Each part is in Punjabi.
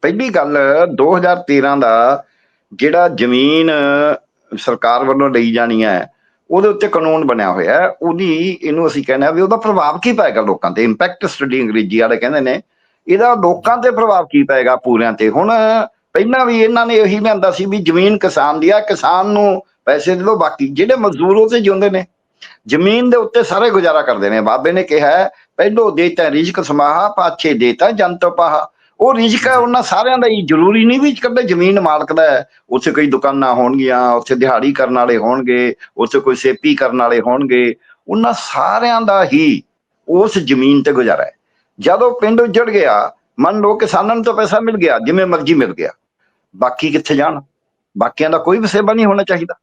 ਪਹਿਲੀ ਗੱਲ 2013 ਦਾ ਜਿਹੜਾ ਜ਼ਮੀਨ ਸਰਕਾਰ ਵੱਲੋਂ ਲਈ ਜਾਣੀ ਹੈ ਉਹਦੇ ਉੱਤੇ ਕਾਨੂੰਨ ਬਣਿਆ ਹੋਇਆ ਹੈ। ਉਹਦੀ ਇਹਨੂੰ ਅਸੀਂ ਕਹਿੰਦੇ ਆ ਵੀ ਉਹਦਾ ਪ੍ਰਭਾਵ ਕੀ ਪਏਗਾ ਲੋਕਾਂ ਤੇ? ਇੰਪੈਕਟ ਸਟੱਡੀ ਅੰਗਰੇਜ਼ੀ ਵਾਲੇ ਕਹਿੰਦੇ ਨੇ ਇਹਦਾ ਲੋਕਾਂ ਤੇ ਪ੍ਰਭਾਵ ਕੀ ਪਏਗਾ ਪੂਰਿਆਂ ਤੇ? ਹੁਣ ਪਹਿਲਾਂ ਵੀ ਇਹਨਾਂ ਨੇ ਇਹੀ ਲਿਆਂਦਾ ਸੀ ਵੀ ਜ਼ਮੀਨ ਕਿਸਾਨ ਦੀ ਆ ਕਿਸਾਨ ਨੂੰ ਪੈਸੇ ਦੇ ਦਿਓ ਬਾਕੀ ਜਿਹੜੇ ਮਜ਼ਦੂਰ ਉਹ ਤੇ ਜਿਉਂਦੇ ਨੇ। ਜ਼ਮੀਨ ਦੇ ਉੱਤੇ ਸਾਰੇ ਗੁਜ਼ਾਰਾ ਕਰਦੇ ਨੇ। ਬਾਬੇ ਨੇ ਕਿਹਾ ਹੈ, ਪਹਿਲੋ ਦੇਤਾ ਰਿਜ਼ਕ ਸਮਾਹਾ ਪਾਛੇ ਦੇਤਾ ਜੰਤ ਪਾਹਾ। ਉਹ ਰਿਜ਼ਕ ਹੈ, ਉਹਨਾਂ ਸਾਰਿਆਂ ਦਾ ਹੀ। ਜ਼ਰੂਰੀ ਨਹੀਂ ਵੀ ਕੱਲੇ ਜ਼ਮੀਨ ਮਾਲਕ ਦਾ ਉੱਥੇ ਕਈ ਦੁਕਾਨਾਂ ਹੋਣਗੀਆਂ, ਉੱਥੇ ਦਿਹਾੜੀ ਕਰਨ ਵਾਲੇ ਹੋਣਗੇ, ਉੱਥੇ ਕੋਈ ਸੇਪੀ ਕਰਨ ਵਾਲੇ ਹੋਣਗੇ। ਉਹਨਾਂ ਸਾਰਿਆਂ ਦਾ ਹੀ ਉਸ ਜ਼ਮੀਨ ਤੇ ਗੁਜ਼ਾਰਾ ਹੈ। ਜਦੋਂ ਪਿੰਡ ਉੱਜੜ ਗਿਆ, ਮੰਨ ਲਓ ਕਿਸਾਨਾਂ ਨੂੰ ਤਾਂ ਪੈਸਾ ਮਿਲ ਗਿਆ, ਜਿਵੇਂ ਮਰਜ਼ੀ ਮਿਲ ਗਿਆ। ਬਾਕੀ ਕਿੱਥੇ ਜਾਣ? ਬਾਕੀਆਂ ਦਾ ਕੋਈ ਵਸੇਬਾ ਨਹੀਂ ਹੋਣਾ ਚਾਹੀਦਾ।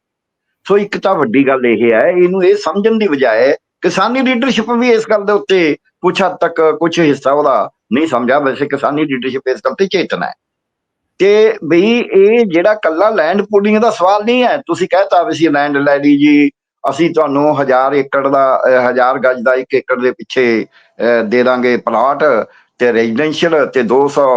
ਸੋ ਇੱਕ ਤਾਂ ਵੱਡੀ ਗੱਲ ਇਹ ਹੈ, ਇਹਨੂੰ ਇਹ ਸਮਝਣ ਦੀ ਬਜਾਏ ਕਿਸਾਨੀ ਲੀਡਰਸ਼ਿਪ ਵੀ ਇਸ ਗੱਲ ਦੇ ਉੱਤੇ ਕੁਛ ਹੱਦ ਤੱਕ ਕੁਛ ਹਿੱਸਾ ਉਹਦਾ ਨਹੀਂ ਸਮਝਾ ਵੈਸੇ ਕਿਸਾਨੀ ਲੀਡਰਸ਼ਿਪ ਇਸ ਗੱਲ ਤੇ ਚੇਤਨਾ ਹੈ। ਤੇ ਬਈ ਇਹ ਜਿਹੜਾ ਕੱਲਾ ਲੈਂਡ ਪੂਲਿੰਗ ਦਾ ਸਵਾਲ ਨਹੀਂ ਹੈ, ਤੁਸੀਂ ਕਹਿਤਾ ਵੀ ਅਸੀਂ ਲੈਂਡ ਲੈ ਲਈ ਜੀ, ਅਸੀਂ ਤੁਹਾਨੂੰ 1000 ਏਕੜ ਦਾ 1000 ਗਜ ਦਾ ਇੱਕ ਏਕੜ ਦੇ ਪਿੱਛੇ ਦੇ ਦਾਂਗੇ ਪਲਾਟ ਤੇ ਰੈਜ਼ੀਡੈਂਸ਼ੀਅਲ ਤੇ 200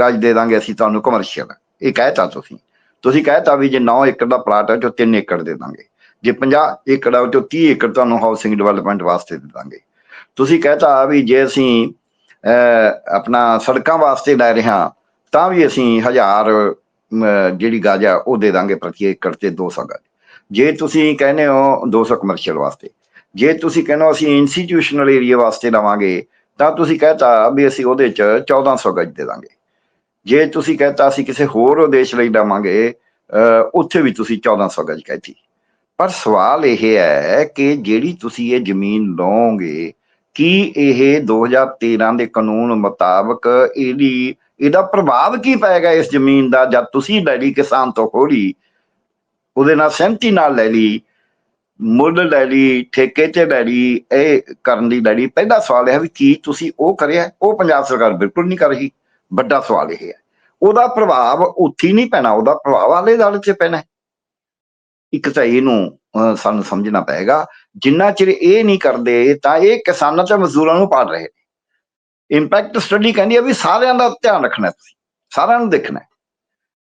ਗਜ ਦੇ ਦਾਂਗੇ ਅਸੀਂ ਤੁਹਾਨੂੰ ਕਮਰਸ਼ੀਅਲ ਇਹ ਕਹਿਤਾ ਤੁਸੀਂ। ਤੁਸੀਂ ਕਹਿਤਾ ਵੀ ਜੇ 9 ਏਕੜ ਦਾ ਪਲਾਟ ਹੈ ਜੋ 3 ਏਕੜ ਦੇ ਦਾਂਗੇ। ਜੇ 50 ਏਕੜ ਆ, ਉਹ ਚੋਂ 30 ਏਕੜ ਤੁਹਾਨੂੰ ਹਾਊਸਿੰਗ ਡਿਵੈਲਪਮੈਂਟ ਵਾਸਤੇ ਦੇ ਦਾਂਗੇ। ਤੁਸੀਂ ਕਹਿਤਾ ਵੀ ਜੇ ਅਸੀਂ ਆਪਣਾ ਸੜਕਾਂ ਵਾਸਤੇ ਲੈ ਰਿਹਾ, ਤਾਂ ਵੀ ਅਸੀਂ ਹਜ਼ਾਰ ਜਿਹੜੀ ਗਜ ਆ ਉਹ ਦੇ ਦਾਂਗੇ ਪ੍ਰਤੀ ਏਕੜ ਤੇ 200 ਗਜ। ਜੇ ਤੁਸੀਂ ਕਹਿੰਦੇ ਹੋ 200 ਕਮਰਸ਼ੀਅਲ ਵਾਸਤੇ, ਜੇ ਤੁਸੀਂ ਕਹਿੰਦੇ ਹੋ ਅਸੀਂ ਇੰਸਟੀਟਿਊਸ਼ਨਲ ਏਰੀਆ ਵਾਸਤੇ ਲਵਾਂਗੇ, ਤਾਂ ਤੁਸੀਂ ਕਹਤਾ ਵੀ ਅਸੀਂ ਉਹਦੇ ਚ 1400 ਗਜ ਦੇ ਦਾਂਗੇ। ਜੇ ਤੁਸੀਂ ਕਹਤਾ ਅਸੀਂ ਕਿਸੇ ਹੋਰ ਉਦੇਸ਼ ਲਈ ਲਵਾਂਗੇ ਉੱਥੇ ਵੀ ਤੁਸੀਂ 1400 ਗਜ ਕਹਿਤੀ। ਪਰ ਸਵਾਲ ਇਹ ਹੈ ਕਿ ਜਿਹੜੀ ਤੁਸੀਂ ਇਹ ਜ਼ਮੀਨ ਲਓਗੇ ਕੀ ਇਹ 2013 ਦੇ ਕਾਨੂੰਨ ਮੁਤਾਬਕ ਇਹਦੀ, ਇਹਦਾ ਪ੍ਰਭਾਵ ਕੀ ਪਏਗਾ ਇਸ ਜ਼ਮੀਨ ਦਾ? ਜਦ ਤੁਸੀਂ ਲੈ ਲਈ ਕਿਸਾਨ ਤੋਂ ਖੋਲੀ ਉਹਦੇ ਨਾਲ ਸਹਿਮਤੀ ਨਾਲ ਲੈ ਲਈ, ਮੁੱਲ ਲੈ ਲਈ, ਠੇਕੇ ਤੇ ਲੈ ਲਈ ਇਹ ਕਰਨ ਦੀ ਲੈ ਲਈ ਪਹਿਲਾ ਸਵਾਲ ਇਹ ਹੈ ਵੀ ਕੀ ਤੁਸੀਂ ਉਹ ਕਰਿਆ? ਉਹ ਪੰਜਾਬ ਸਰਕਾਰ ਬਿਲਕੁਲ ਨਹੀਂ ਕਰ ਰਹੀ। ਵੱਡਾ ਸਵਾਲ ਇਹ ਹੈ। ਉਹਦਾ ਪ੍ਰਭਾਵ ਉੱਥੇ ਨਹੀਂ ਪੈਣਾ, ਉਹਦਾ ਪ੍ਰਭਾਵ ਆਲੇ ਦਾਲੇ 'ਚ ਪੈਣਾ ਇੱਕ ਤਾਂ ਇਹਨੂੰ ਸਾਨੂੰ ਸਮਝਣਾ ਪਏਗਾ। ਜਿੰਨਾ ਚਿਰ ਇਹ ਨਹੀਂ ਕਰਦੇ, ਤਾਂ ਇਹ ਕਿਸਾਨਾਂ ਤੇ ਮਜ਼ਦੂਰਾਂ ਨੂੰ ਪਾੜ ਰਹੇ ਇੰਪੈਕਟ ਸਟੱਡੀ ਕਹਿੰਦੀ ਹੈ ਵੀ ਸਾਰਿਆਂ ਦਾ ਧਿਆਨ ਰੱਖਣਾ ਤੁਸੀਂ। ਸਾਰਿਆਂ ਨੂੰ ਦੇਖਣਾ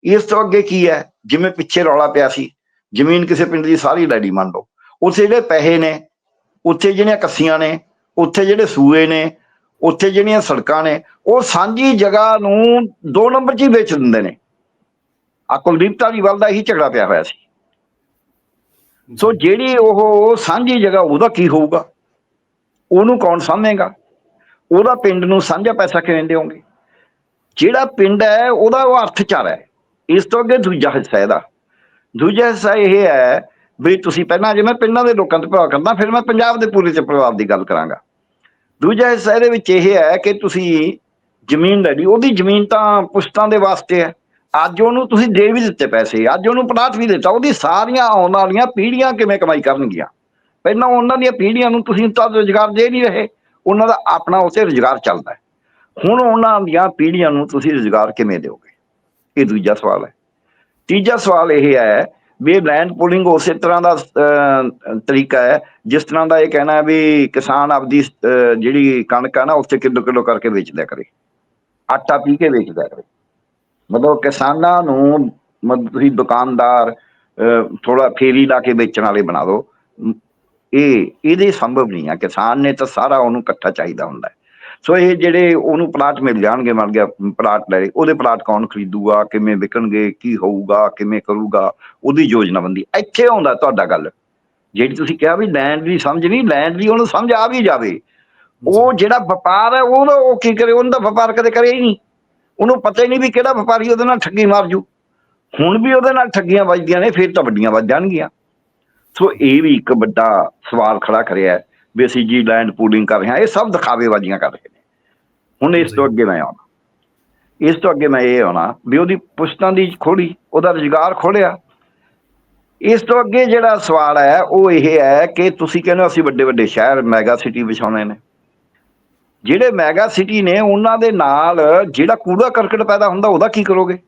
ਇਸ ਤੋਂ ਅੱਗੇ ਕੀ ਹੈ? ਜਿਵੇਂ ਪਿੱਛੇ ਰੌਲਾ ਪਿਆ ਸੀ, ਜ਼ਮੀਨ ਕਿਸੇ ਪਿੰਡ ਦੀ ਸਾਰੀ ਲੈਡੀ ਮੰਨ ਲਓ। ਉੱਥੇ ਜਿਹੜੇ ਪੈਸੇ ਨੇ, ਉੱਥੇ ਜਿਹੜੀਆਂ ਕੱਸੀਆਂ ਨੇ, ਉੱਥੇ ਜਿਹੜੇ ਸੂਏ ਨੇ, ਉੱਥੇ ਜਿਹੜੀਆਂ ਸੜਕਾਂ ਨੇ, ਉਹ ਸਾਂਝੀ ਜਗ੍ਹਾ ਨੂੰ ਦੋ ਨੰਬਰ 'ਚ ਹੀ ਵੇਚ ਦਿੰਦੇ ਨੇ। ਆ ਕੁਲਦੀਪ ਧਾਲੀਵਾਲ ਦਾ ਹੀ ਝਗੜਾ ਪਿਆ ਹੋਇਆ ਸੀ। ਸੋ ਜਿਹੜੀ ਉਹ ਸਾਂਝੀ ਜਗ੍ਹਾ ਉਹਦਾ ਕੀ ਹੋਊਗਾ? ਉਹਨੂੰ ਕੌਣ ਸਾਂਭੇਗਾ? ਉਹਦਾ ਪਿੰਡ ਨੂੰ ਸਾਂਝਾ ਪੈਸਾ ਕਿਵੇਂ ਦੇਵੋਗੇ ਜਿਹੜਾ ਪਿੰਡ ਹੈ, ਉਹਦਾ ਉਹ ਅਰਥਚਾਰਾ ਹੈ। ਇਸ ਤੋਂ ਅੱਗੇ ਦੂਜਾ ਹਿੱਸਾ ਇਹਦਾ। ਦੂਜਾ ਹਿੱਸਾ ਇਹ ਹੈ ਵੀ ਤੁਸੀਂ ਪਹਿਲਾਂ ਜੇ ਮੈਂ ਪਿੰਡਾਂ ਦੇ ਲੋਕਾਂ ਤੇ ਪ੍ਰਭਾਵ ਕਰਦਾ, ਫਿਰ ਮੈਂ ਪੰਜਾਬ ਦੇ ਪੂਰੇ ਤੇ ਪ੍ਰਭਾਵ ਦੀ ਗੱਲ ਕਰਾਂਗਾ। ਦੂਜਾ ਹਿੱਸਾ ਇਹਦੇ ਵਿੱਚ ਇਹ ਹੈ ਕਿ ਤੁਸੀਂ ਜ਼ਮੀਨ ਲੈ ਲਈ। ਉਹਦੀ ਜ਼ਮੀਨ ਤਾਂ ਪੁਸ਼ਤਾਂ ਦੇ ਵਾਸਤੇ ਹੈ। ਅੱਜ ਉਹਨੂੰ ਤੁਸੀਂ ਦੇ ਵੀ ਦਿੱਤੇ ਪੈਸੇ, ਅੱਜ ਉਹਨੂੰ ਪਲਾਟ ਵੀ ਦਿੱਤਾ, ਉਹਦੀ ਸਾਰੀਆਂ ਆਉਣ ਵਾਲੀਆਂ ਪੀੜ੍ਹੀਆਂ ਕਿਵੇਂ ਕਮਾਈ ਕਰਨਗੀਆਂ? ਪਹਿਲਾਂ ਉਹਨਾਂ ਦੀਆਂ ਪੀੜ੍ਹੀਆਂ ਨੂੰ ਤੁਸੀਂ ਤਾਂ ਰੁਜ਼ਗਾਰ ਦੇ ਨਹੀਂ ਰਹੇ, ਉਹਨਾਂ ਦਾ ਆਪਣਾ ਉਸੇ ਰੁਜ਼ਗਾਰ ਚੱਲਦਾ ਹੈ। ਹੁਣ ਉਹਨਾਂ ਦੀਆਂ ਪੀੜ੍ਹੀਆਂ ਨੂੰ ਤੁਸੀਂ ਰੁਜ਼ਗਾਰ ਕਿਵੇਂ ਦਿਓਗੇ? ਇਹ ਦੂਜਾ ਸਵਾਲ ਹੈ। ਤੀਜਾ ਸਵਾਲ ਇਹ ਹੈ ਵੀ ਲੈਂਡ ਪੂਲਿੰਗ ਉਸੇ ਤਰ੍ਹਾਂ ਦਾ ਤਰੀਕਾ ਹੈ, ਜਿਸ ਤਰ੍ਹਾਂ ਦਾ ਇਹ ਕਹਿਣਾ ਹੈ ਵੀ ਕਿਸਾਨ ਆਪਦੀ ਜਿਹੜੀ ਕਣਕ ਹੈ ਨਾ, ਉੱਥੇ ਕਿਲੋ ਕਿਲੋ ਕਰਕੇ ਵੇਚਦਾ ਕਰੇ। ਆਟਾ ਪੀ ਕੇ ਵੇਚਦਾ ਕਰੇ। ਮਤਲਬ ਕਿਸਾਨਾਂ ਨੂੰ ਮਤਲਬ ਤੁਸੀਂ ਦੁਕਾਨਦਾਰ ਥੋੜਾ ਫੇਰੀ ਲਾ ਕੇ ਵੇਚਣ ਵਾਲੇ ਬਣਾ ਦਿਓ। ਮ, ਇਹ ਇਹਦੇ ਸੰਭਵ ਨਹੀਂ ਆ। ਕਿਸਾਨ ਨੇ ਤਾਂ ਸਾਰਾ ਉਹਨੂੰ ਇਕੱਠਾ ਚਾਹੀਦਾ ਹੁੰਦਾ ਹੈ। ਸੋ ਇਹ ਜਿਹੜੇ ਉਹਨੂੰ ਪਲਾਟ ਮਿਲ ਜਾਣਗੇ ਮੰਨ ਗਿਆ ਪਲਾਟ ਲੈ ਉਹਦੇ ਪਲਾਟ ਕੌਣ ਖਰੀਦੂਗਾ ਕਿਵੇਂ ਵਿਕਣਗੇ ਕੀ ਹੋਊਗਾ ਕਿਵੇਂ ਕਰੂਗਾ ਉਹਦੀ ਯੋਜਨਾਬੰਦੀ ਇੱਥੇ ਆਉਂਦਾ ਤੁਹਾਡਾ ਗੱਲ। ਜਿਹੜੀ ਤੁਸੀਂ ਕਿਹਾ ਵੀ ਲੈਂਡ ਦੀ ਸਮਝ ਨਹੀਂ ਲੈਂਡ ਦੀ ਉਹਨੂੰ ਸਮਝ ਆ ਵੀ ਜਾਵੇ। ਉਹ ਜਿਹੜਾ ਵਪਾਰ ਹੈ ਉਹਦਾ ਉਹ ਕੀ ਕਰੇ ਉਹਦਾ ਵਪਾਰ ਕਦੇ ਕਰੇ ਹੀ ਨਹੀਂ। ਉਹਨੂੰ ਪਤਾ ਹੀ ਨਹੀਂ ਵੀ ਕਿਹੜਾ ਵਪਾਰੀ ਉਹਦੇ ਨਾਲ ਠੱਗੀ ਮਾਰ ਜੂ। ਹੁਣ ਵੀ ਉਹਦੇ ਨਾਲ ਠੱਗੀਆਂ ਵੱਜਦੀਆਂ ਨੇ ਫਿਰ ਤਾਂ ਵੱਡੀਆਂ ਵੱਜ ਜਾਣਗੀਆਂ। ਸੋ ਇਹ ਵੀ ਇੱਕ ਵੱਡਾ ਸਵਾਲ ਖੜਾ ਕਰਿਆ ਹੈ ਵੀ ਅਸੀਂ ਜੀ ਲੈਂਡ ਪੂਲਿੰਗ ਕਰ ਰਹੇ ਹਾਂ ਇਹ ਸਭ ਦਿਖਾਵੇਬਾਜ਼ੀਆਂ ਕਰ ਰਹੇ ਨੇ। ਹੁਣ ਇਸ ਤੋਂ ਅੱਗੇ ਮੈਂ ਆਉਣਾ। ਇਸ ਤੋਂ ਅੱਗੇ ਮੈਂ ਇਹ ਆਉਣਾ ਵੀ ਉਹਦੀ ਪੁਸ਼ਤਾਂ ਦੀ ਖੋਲੀ ਉਹਦਾ ਰੁਜ਼ਗਾਰ ਖੋਲਿਆ। ਇਸ ਤੋਂ ਅੱਗੇ ਜਿਹੜਾ ਸਵਾਲ ਹੈ ਉਹ ਇਹ ਹੈ ਕਿ ਤੁਸੀਂ ਕਹਿੰਦੇ ਹੋ ਅਸੀਂ ਵੱਡੇ ਵੱਡੇ ਸ਼ਹਿਰ ਮੈਗਾ ਸਿਟੀ ਵਿਛਾਉਣੇ ਨੇ। ਜਿਹੜੇ ਮੈਗਾ ਸਿਟੀ ਨੇ ਉਹਨਾਂ ਦੇ ਨਾਲ ਜਿਹੜਾ ਕੂੜਾ ਕਰਕਟ ਪੈਦਾ ਹੁੰਦਾ ਉਹਦਾ ਕੀ ਕਰੋਗੇ?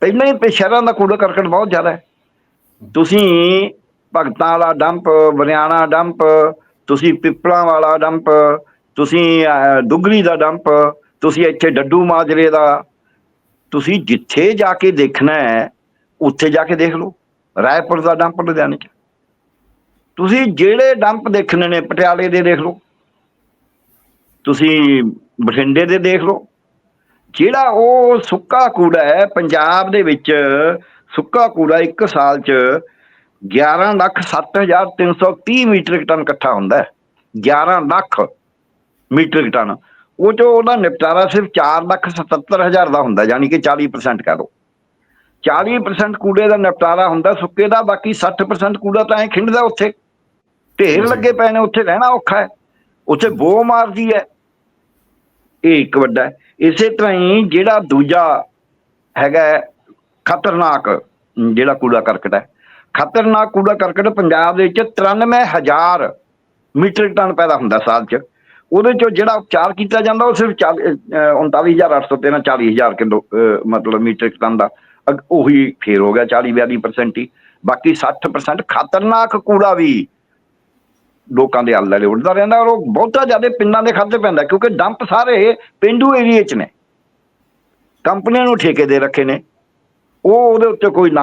ਪਹਿਲਾਂ ਹੀ ਸ਼ਹਿਰਾਂ ਦਾ ਕੂੜਾ ਕਰਕਟ ਬਹੁਤ ਜ਼ਿਆਦਾ ਹੈ। ਤੁਸੀਂ ਭਗਤਾਂ ਵਾਲਾ ਡੰਪ ਬਰਿਆਣਾ ਡੰਪ ਤੁਸੀਂ ਪਿੱਪਲਾਂ ਵਾਲਾ ਡੰਪ ਤੁਸੀਂ ਅਹ, ਦਾ ਡੰਪ ਤੁਸੀਂ ਇੱਥੇ ਡੱਡੂ ਮਾਜਰੇ ਦਾ ਤੁਸੀਂ ਜਿੱਥੇ ਜਾ ਕੇ ਦੇਖਣਾ ਹੈ ਉੱਥੇ ਜਾ ਕੇ ਦੇਖ ਲਓ। ਰਾਏਪੁਰ ਦਾ ਡੰਪ ਲੁਧਿਆਣੇ ਚ। ਤੁਸੀਂ ਜਿਹੜੇ ਡੰਪ ਦੇਖਣੇ ਨੇ ਪਟਿਆਲੇ ਦੇ ਦੇਖ ਲਓ। ਤੁਸੀਂ ਬਠਿੰਡੇ ਦੇ ਦੇਖ ਲਓ। ਜਿਹੜਾ ਉਹ ਸੁੱਕਾ ਕੂੜਾ ਹੈ ਪੰਜਾਬ ਦੇ ਵਿੱਚ ਸੁੱਕਾ ਕੂੜਾ ਇੱਕ ਸਾਲ ਚ 11 ਲੱਖ 7330 ਮੀਟ੍ਰਿਕ ਟਨ ਇਕੱਠਾ ਹੁੰਦਾ ਹੈ। 11 ਲੱਖ ਮੀਟ੍ਰਿਕ ਟਨ। ਉਹ ਜੋ ਉਹਦਾ ਨਿਪਟਾਰਾ ਸਿਰਫ 4 ਲੱਖ 77 ਹਜ਼ਾਰ ਦਾ ਹੁੰਦਾ ਯਾਨੀ ਕਿ 40% ਕਹ ਲਓ। 40% ਕੂੜੇ ਦਾ ਨਿਪਟਾਰਾ ਹੁੰਦਾ ਸੁੱਕੇ ਦਾ ਬਾਕੀ 60% ਕੂੜਾ ਤਾਂ ਐ ਖਿੰਡਦਾ ਉੱਥੇ। ਢੇਰ ਲੱਗੇ ਪਏ ਨੇ ਉੱਥੇ ਰਹਿਣਾ ਔਖਾ ਹੈ। ਉੱਥੇ ਬੋ ਮਾਰਦੀ ਹੈ। ਇਹ ਇੱਕ ਵੱਡਾ ਇਸੇ ਤਰ੍ਹਾਂ ਹੀ ਜਿਹੜਾ ਦੂਜਾ ਹੈਗਾ ਖਤਰਨਾਕ ਜਿਹੜਾ ਕੂੜਾ ਕਰਕਟ ਹੈ। ਖਤਰਨਾਕ ਕੂੜਾ ਕਰਕਟ ਪੰਜਾਬ ਦੇ ਵਿੱਚ 93000 ਮੀਟ੍ਰਿਕ ਟਨ ਪੈਦਾ ਹੁੰਦਾ ਸਾਲ 'ਚ। ਉਹਦੇ ਚੋਂ ਜਿਹੜਾ ਉਪਚਾਰ ਕੀਤਾ ਜਾਂਦਾ ਉਹ ਸਿਰਫ 40, ਅਹ, 39813 40000 ਕਿਲੋ ਅਹ, ਮਤਲਬ ਮੀਟ੍ਰਿਕ ਟਨ ਦਾ। ਅਗ- ਉਹੀ ਫੇਰ ਹੋ ਗਿਆ 40 42% ਹੀ। ਬਾਕੀ 60% ਖਤਰਨਾਕ ਕੂੜਾ ਵੀ ਲੋਕਾਂ ਦੇ ਆਲੇ ਉੱਡਦਾ ਰਹਿੰਦਾ ਔਰ ਉਹ ਬਹੁਤਾ ਜ਼ਿਆਦਾ ਪਿੰਡਾਂ ਦੇ ਖਾਤੇ ਪੈਂਦਾ ਕਿਉਂਕਿ ਡੰਪ ਸਾਰੇ ਪਿੰਡੂ ਏਰੀਏ 'ਚ ਨੇ। ਕੰਪਨੀਆਂ ਨੂੰ ਠੇਕੇ ਦੇ ਰੱਖੇ ਨੇ। ਉਹ ਉਹਦੇ ਉੱਤੇ ਕੋਈ ਨਾ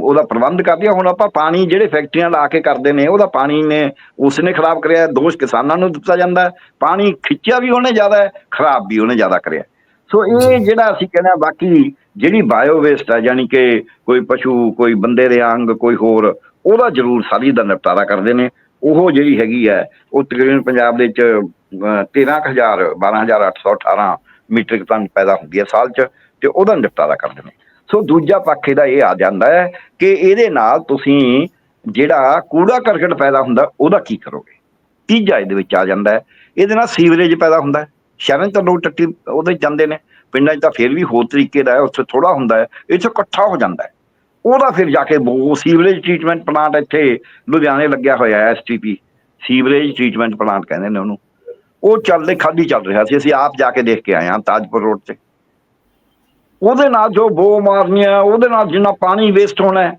ਉਹਦਾ ਪ੍ਰਬੰਧ ਕਰਦੀ ਆ। ਹੁਣ ਆਪਾਂ ਪਾਣੀ ਜਿਹੜੇ ਫੈਕਟਰੀਆਂ ਲਾ ਕੇ ਕਰਦੇ ਨੇ ਉਹਦਾ ਪਾਣੀ ਨੇ ਉਸਨੇ ਖਰਾਬ ਕਰਿਆ ਦੋਸ਼ ਕਿਸਾਨਾਂ ਨੂੰ ਦਿੱਤਾ ਜਾਂਦਾ। ਪਾਣੀ ਖਿੱਚਿਆ ਵੀ ਉਹਨੇ ਜ਼ਿਆਦਾ ਖਰਾਬ ਵੀ ਉਹਨੇ ਜ਼ਿਆਦਾ ਕਰਿਆ। ਸੋ ਇਹ ਜਿਹੜਾ ਅਸੀਂ ਕਹਿੰਦੇ ਆ ਬਾਕੀ ਜਿਹੜੀ ਬਾਇਓ ਵੇਸਟ ਹੈ ਯਾਨੀ ਕਿ ਕੋਈ ਪਸ਼ੂ ਕੋਈ ਬੰਦੇ ਦੇ ਅੰਗ ਕੋਈ ਹੋਰ ਉਹਦਾ ਜ਼ਰੂਰ ਸਾਰੀ ਦਾ ਨਿਪਟਾਰਾ ਕਰਦੇ ਨੇ। ਉਹ ਜਿਹੜੀ ਹੈਗੀ ਹੈ ਉਹ ਤਕਰੀਬਨ ਪੰਜਾਬ ਦੇ ਵਿੱਚ ਅਹ, 13000 12818 ਮੀਟ੍ਰਿਕ ਟਨ ਪੈਦਾ ਹੁੰਦੀ ਹੈ ਸਾਲ 'ਚ ਤੇ ਉਹਦਾ ਨਿਪਟਾਰਾ ਕਰਦੇ ਨੇ। ਸੋ ਦੂਜਾ ਪੱਖ ਇਹਦਾ ਇਹ ਆ ਜਾਂਦਾ ਹੈ ਕਿ ਇਹਦੇ ਨਾਲ ਤੁਸੀਂ ਜਿਹੜਾ ਕੂੜਾ ਕਰਕਟ ਪੈਦਾ ਹੁੰਦਾ ਉਹਦਾ ਕੀ ਕਰੋਗੇ? ਤੀਜਾ ਇਹਦੇ ਵਿੱਚ ਆ ਜਾਂਦਾ ਹੈ ਇਹਦੇ ਨਾਲ ਸੀਵਰੇਜ ਪੈਦਾ ਹੁੰਦਾ ਸ਼ਹਿਰਾਂ 'ਚ ਤਾਂ ਲੋਕ ਟੱਟੀ ਉਹਦੇ 'ਚ ਜਾਂਦੇ ਨੇ ਪਿੰਡਾਂ 'ਚ ਤਾਂ ਫਿਰ ਵੀ ਹੋਰ ਤਰੀਕੇ ਦਾ ਹੈ ਉੱਥੇ ਥੋੜਾ ਹੁੰਦਾ ਹੈ ਇੱਥੇ ਇਕੱਠਾ ਹੋ ਜਾਂਦਾ ਹੈ। ਉਹਦਾ ਫਿਰ ਜਾ ਕੇ ਉਹ ਸੀਵਰੇਜ ਟ੍ਰੀਟਮੈਂਟ ਪਲਾਂਟ ਇੱਥੇ ਲੁਧਿਆਣੇ ਲੱਗਿਆ ਹੋਇਆ ਹੈ ਐਸਟੀਪੀ। ਸੀਵਰੇਜ ਟ੍ਰੀਟਮੈਂਟ ਪਲਾਂਟ ਕਹਿੰਦੇ ਨੇ ਉਹਨੂੰ। ਉਹ ਚੱਲਦੇ ਖਾਲੀ ਚੱਲ ਰਿਹਾ ਸੀ। ਅਸੀਂ ਆਪ ਜਾ ਕੇ ਦੇਖ ਕੇ ਆਏ ਹਾਂ ਤਾਜਪੁਰ ਰੋਡ ਤੇ। ਉਹਦੇ ਨਾਲ ਜੋ ਬੋ ਮਾਰਨੀ ਹੈ ਉਹਦੇ ਨਾਲ ਜਿੰਨਾ ਪਾਣੀ ਵੇਸਟ ਹੋਣਾ ਹੈ,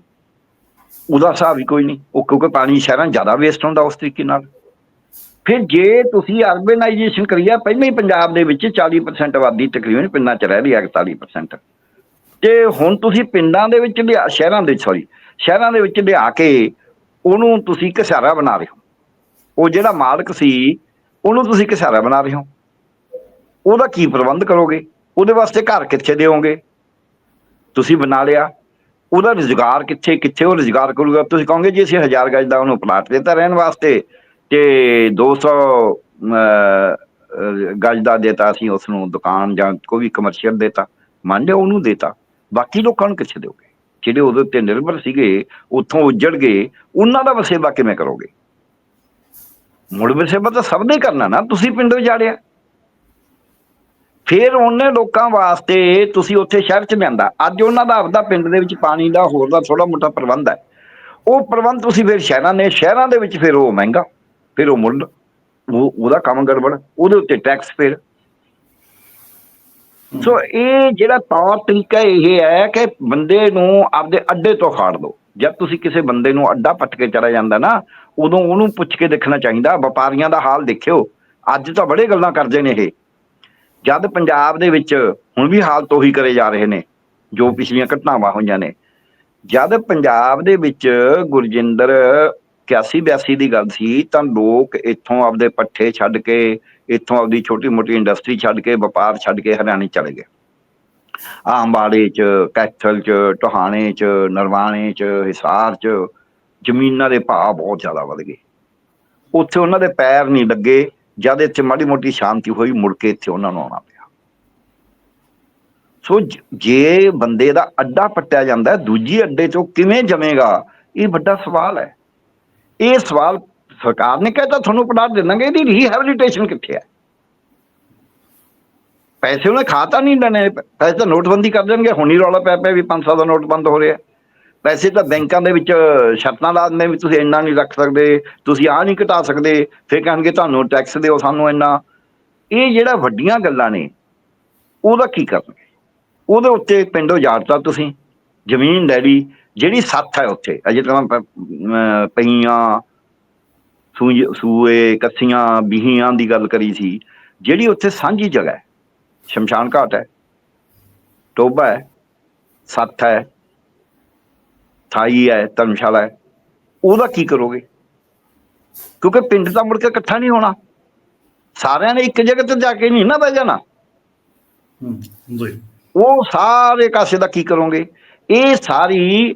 ਉਹਦਾ ਹਿਸਾਬ ਹੀ ਕੋਈ ਨਹੀਂ। ਉਹ ਕਿਉਂਕਿ ਪਾਣੀ ਸ਼ਹਿਰਾਂ ਜ਼ਿਆਦਾ ਵੇਸਟ ਹੁੰਦਾ ਉਸ ਤਰੀਕੇ ਨਾਲ। ਫਿਰ ਜੇ ਤੁਸੀਂ ਅਰਬਨਾਈਜੇਸ਼ਨ ਕਰੀਆ ਪਹਿਲਾਂ ਹੀ ਪੰਜਾਬ ਦੇ ਵਿੱਚ 40% ਆਬਾਦੀ ਤਕਰੀਬਨ ਪਿੰਡਾਂ 'ਚ ਰਹਿ ਰਹੀ ਹੈ 41% ਤੇ ਹੁਣ ਤੁਸੀਂ ਪਿੰਡਾਂ ਦੇ ਵਿੱਚ ਲਿਆ ਸ਼ਹਿਰਾਂ ਦੇ ਸੌਰੀ ਸ਼ਹਿਰਾਂ ਦੇ ਵਿੱਚ ਲਿਆ ਕੇ ਉਹਨੂੰ ਤੁਸੀਂ ਘਸਾਰਾ ਬਣਾ ਰਹੇ ਹੋ। ਉਹ ਜਿਹੜਾ ਮਾਲਕ ਸੀ ਉਹਨੂੰ ਤੁਸੀਂ ਘਸਾਰਾ ਬਣਾ ਰਹੇ ਹੋ। ਉਹਦਾ ਕੀ ਪ੍ਰਬੰਧ ਕਰੋਗੇ? ਉਹਦੇ ਵਾਸਤੇ ਘਰ ਕਿੱਥੇ ਦਿਓਗੇ? ਤੁਸੀਂ ਬਣਾ ਲਿਆ। ਉਹਦਾ ਰੁਜ਼ਗਾਰ ਕਿੱਥੇ ਕਿੱਥੇ ਉਹ ਰੁਜ਼ਗਾਰ ਕਰੂਗਾ? ਤੁਸੀਂ ਕਹੋਗੇ ਜੀ ਅਸੀਂ 1000 ਗਜ ਦਾ ਉਹਨੂੰ ਪਲਾਟ ਦਿੱਤਾ ਰਹਿਣ ਵਾਸਤੇ ਤੇ 200 ਅਹ, ਗਜ ਦਾ ਦੇਤਾ ਅਸੀਂ ਉਸ ਨੂੰ ਦੁਕਾਨ ਜਾਂ ਕੋਈ ਵੀ ਕਮਰਸ਼ੀਅਲ ਦੇਤਾ। ਮੰਨ ਲਿਓ ਉਹਨੂੰ ਦੇਤਾ। ਬਾਕੀ ਲੋਕਾਂ ਨੂੰ ਕਿੱਥੇ ਦਿਓਗੇ? ਜਿਹੜੇ ਉਹਦੇ ਉੱਤੇ ਨਿਰਭਰ ਸੀਗੇ, ਉੱਥੋਂ ਉੱਜੜ ਗਏ, ਉਹਨਾਂ ਦਾ ਵਸੇਬਾ ਕਿਵੇਂ ਕਰੋਗੇ? ਮੁੜ ਵਸੇਬਾ ਤਾਂ ਸਭ ਨੇ ਕਰਨਾ ਨਾ, ਤੁਸੀਂ ਪਿੰਡੋਂ ਜਾੜਿਆ ਫਿਰ ਉਹਨੇ ਲੋਕਾਂ ਵਾਸਤੇ ਤੁਸੀਂ ਉੱਥੇ ਸ਼ਹਿਰ ਚ ਲਿਆਂਦਾ। ਅੱਜ ਉਹਨਾਂ ਦਾ ਆਪਦਾ ਪਿੰਡ ਦੇ ਵਿੱਚ ਪਾਣੀ ਦਾ ਹੋਰ ਦਾ ਥੋੜਾ ਮੋਟਾ ਪ੍ਰਬੰਧ ਹੈ। ਉਹ ਪ੍ਰਬੰਧ ਤੁਸੀਂ ਫਿਰ ਸ਼ਹਿਰਾਂ ਨੇ, ਸ਼ਹਿਰਾਂ ਦੇ ਵਿੱਚ ਫਿਰ ਉਹ ਮਹਿੰਗਾ, ਫਿਰ ਉਹ ਮੁੱਲ, ਉਹ, ਉਹਦਾ ਕੰਮ ਗੜਬੜ, ਉਹਦੇ ਉੱਤੇ ਟੈਕਸ ਫਿਰ। ਸੋ ਇਹ ਜਿਹੜਾ ਤੌਰ ਤਰੀਕਾ ਇਹ ਹੈ ਕਿ ਬੰਦੇ ਨੂੰ ਆਪਦੇ ਅੱਡੇ ਤੋਂ ਖਾੜ ਦਿਓ ਜਦ ਤੁਸੀਂ ਕਿਸੇ ਬੰਦੇ ਨੂੰ ਅੱਡਾ ਪੱਟ ਕੇ ਚੜਾ ਜਾਂਦਾ ਨਾ, ਉਦੋਂ ਉਹਨੂੰ ਪੁੱਛ ਕੇ ਦੇਖਣਾ ਚਾਹੀਦਾ, ਵਪਾਰੀਆਂ ਦਾ ਹਾਲ ਦੇਖਿਓ। ਅੱਜ ਤਾਂ ਬੜੇ ਗੱਲਾਂ ਕਰਦੇ ਨੇ ਇਹ। ਜਦ ਪੰਜਾਬ ਦੇ ਵਿੱਚ ਹੁਣ ਵੀ ਹਾਲਤ ਉਹੀ ਕਰੇ ਜਾ ਰਹੇ ਨੇ, ਜੋ ਪਿਛਲੀਆਂ ਘਟਨਾਵਾਂ ਹੋਈਆਂ ਨੇ। ਜਦ ਪੰਜਾਬ ਦੇ ਵਿੱਚ ਗੁਰਜਿੰਦਰ 81 82 ਦੀ ਗੱਲ ਸੀ, ਤਾਂ ਲੋਕ ਇੱਥੋਂ ਆਪਦੇ ਪੱਠੇ ਛੱਡ ਕੇ ਇੱਥੋਂ ਆਪਦੀ ਛੋਟੀ ਮੋਟੀ ਇੰਡਸਟਰੀ ਛੱਡ ਕੇ, ਵਪਾਰ ਛੱਡ ਕੇ ਹਰਿਆਣੇ ਚਲੇ ਗਏ। ਆਂਬਾੜੇ ਚ, ਕੈਥਲ ਚ, ਟੋਹਾਣੇ ਚ, ਨਰਵਾਣੇ ਚ, ਹਿਸਾਰ ਚ, ਜ਼ਮੀਨਾਂ ਦੇ ਭਾਅ ਬਹੁਤ ਜ਼ਿਆਦਾ ਵਧ ਗਏ। ਉੱਥੇ ਉਹਨਾਂ ਦੇ ਪੈਰ ਨਹੀਂ ਲੱਗੇ, ਜਦ ਇੱਥੇ ਮਾੜੀ ਮੋਟੀ ਸ਼ਾਂਤੀ ਹੋਈ, ਮੁੜ ਕੇ ਇੱਥੇ ਉਹਨਾਂ ਨੂੰ ਆਉਣਾ ਪਿਆ। ਸੋ ਜੇ ਬੰਦੇ ਦਾ ਅੱਡਾ ਪੱਟਿਆ ਜਾਂਦਾ, ਦੂਜੀ ਅੱਡੇ ਚੋਂ ਕਿਵੇਂ ਜਮੇਗਾ ਇਹ ਵੱਡਾ ਸਵਾਲ ਹੈ। ਇਹ ਸਵਾਲ ਸਰਕਾਰ ਨੇ ਕਹਿਤਾ ਤੁਹਾਨੂੰ ਪਲਾਟ ਦੇ ਦਾਂਗੇ ਇਹਦੀ ਰੀਹੈਬਿਲਿਟੇਸ਼ਨ ਕਿੱਥੇ ਹੈ ਪੈਸੇ ਉਹਨੇ ਖਾਤਾ ਨਹੀਂ ਲੈਣੇ ਪੈਸੇ ਤਾਂ ਨੋਟਬੰਦੀ ਕਰ ਦੇਣਗੇ, ਹੁਣ ਰੌਲਾ ਪੈ ਪਿਆ ਵੀ 500 ਦਾ ਨੋਟ ਬੰਦ ਹੋ ਰਿਹਾ। ਪੈਸੇ ਤਾਂ ਬੈਂਕਾਂ ਦੇ ਵਿੱਚ ਸ਼ਰਤਾਂ ਲਾ ਦਿੰਦੇ ਵੀ ਤੁਸੀਂ ਇੰਨਾ ਨਹੀਂ ਰੱਖ ਸਕਦੇ, ਤੁਸੀਂ ਆਹ ਨਹੀਂ ਘਟਾ ਸਕਦੇ, ਫਿਰ ਕਹਿਣਗੇ ਤੁਹਾਨੂੰ ਟੈਕਸ ਦਿਓ, ਸਾਨੂੰ ਇੰਨਾ। ਇਹ ਜਿਹੜਾ ਵੱਡੀਆਂ ਗੱਲਾਂ ਨੇ, ਉਹਦਾ ਕੀ ਕਰਨਗੇ? ਉਹਦੇ ਉੱਤੇ ਪਿੰਡੋਂ ਜਾੜਤਾ ਤੁਸੀਂ, ਜ਼ਮੀਨ ਲੈ ਲਈ ਜਿਹੜੀ ਸੱਥ ਹੈ ਉੱਥੇ, ਅਜੇ ਤਾਂ ਪਈਆਂ ਸੂਜ- ਸੂਏ ਕੱਸੀਆਂ ਬੀਹੀਆਂ ਦੀ ਗੱਲ ਕਰੀ ਸੀ ਜਿਹੜੀ ਉੱਥੇ ਸਾਂਝੀ ਜਗ੍ਹਾ ਹੈ ਸ਼ਮਸ਼ਾਨ ਘਾਟ ਹੈ ਟੋਬਾ ਹੈ ਸੱਤ ਹੈ ਥਾਈ ਹੈ ਧਰਮਸ਼ਾਲਾ ਹੈ ਉਹਦਾ ਕੀ ਕਰੋਗੇ? ਕਿਉਂਕਿ ਪਿੰਡ ਤਾਂ ਮੁੜ ਕੇ ਇਕੱਠਾ ਨਹੀਂ ਹੋਣਾ। ਸਾਰਿਆਂ ਨੇ ਇੱਕ ਜਗ੍ਹਾ ਤੇ ਜਾ ਕੇ ਨਹੀਂ ਨਾ ਬਹਿ ਜਾਣਾ। ਉਹ ਸਾਰੇ ਕਾਸੇ ਦਾ ਕੀ ਕਰੋਗੇ? ਇਹ ਸਾਰੀ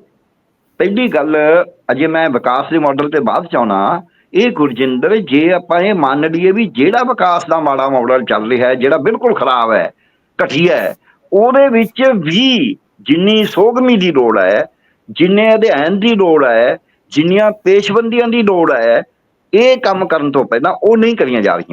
ਪਹਿਲੀ ਗੱਲ ਅਜੇ ਮੈਂ ਵਿਕਾਸ ਦੇ ਮਾਡਲ ਤੇ ਬਾਅਦ ਚ ਆਉਣਾ ਇਹ ਗੁਰਜਿੰਦਰ, ਜੇ ਆਪਾਂ ਇਹ ਮੰਨ ਲਈਏ ਵੀ ਜਿਹੜਾ ਵਿਕਾਸ ਦਾ ਮਾੜਾ ਮਾਡਲ ਚੱਲ ਰਿਹਾ ਹੈ, ਜਿਹੜਾ ਬਿਲਕੁਲ ਖਰਾਬ ਹੈ, ਘਟੀਆ ਹੈ, ਉਹਦੇ ਵਿੱਚ ਵੀ ਜਿੰਨੀ ਸੋਗਮੀ ਦੀ ਲੋੜ ਹੈ, ਜਿੰਨੇ ਅਧਿਐਨ ਦੀ ਲੋੜ ਹੈ, ਜਿੰਨੀਆਂ ਪੇਸ਼ਬੰਦੀਆਂ ਦੀ ਲੋੜ ਹੈ, ਇਹ ਕੰਮ ਕਰਨ ਤੋਂ ਪਹਿਲਾਂ ਉਹ ਨਹੀਂ ਕਰੀਆਂ ਜਾ ਰਹੀਆਂ।